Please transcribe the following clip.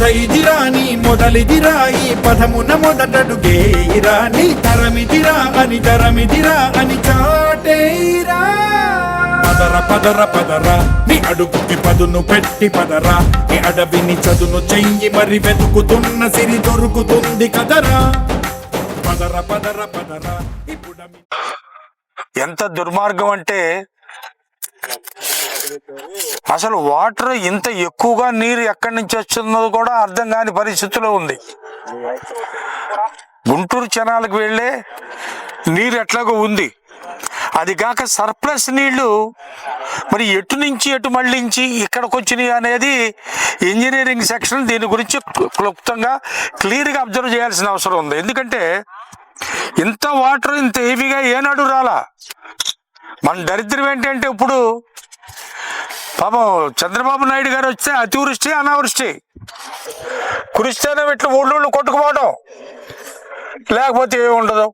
కథ ఇదిరా నీ మొదలిదిరా ఈ పదమున మొదటడుగేయిరా నీ తరమిదిరా అని తరమిదిరా అని చాటేరా పదర పదర పదరా నీ అడుగుకి పదును పెట్టి పదరా. నీ అడవిని చదును చెయ్యి మరి వెతుకుతున్న సిరి దొరుకుతుంది కదరా. పదర పదర పదరా ఇప్పుడు ఎంత దుర్మార్గం అంటే అసలు వాటర్ ఇంత ఎక్కువగా నీరు ఎక్కడి నుంచి వస్తుందో కూడా అర్థం కాని పరిస్థితిలో ఉంది. గుంటూరు జనాలకు వెళ్ళే నీరు ఎట్లాగో ఉంది. అది కాక సర్ప్లస్ నీళ్ళు మరి ఎటు నుంచి ఎటు మళ్ళించి ఇక్కడికి వచ్చినాయి అనేది ఇంజనీరింగ్ సెక్షన్ దీని గురించి క్లుప్తంగా క్లియర్గా అబ్జర్వ్ చేయాల్సిన అవసరం ఉంది. ఎందుకంటే ఇంత వాటర్ ఇంత హెవీగా ఏనాడు రాలా. మన దరిద్రం ఏంటంటే ఇప్పుడు పాపం చంద్రబాబు నాయుడు గారు వస్తే అతివృష్టి అనావృష్టి. కురిస్తేనే ఇట్లా ఊళ్ళో కొట్టుకుపోవడం లేకపోతే ఏమి ఉండదు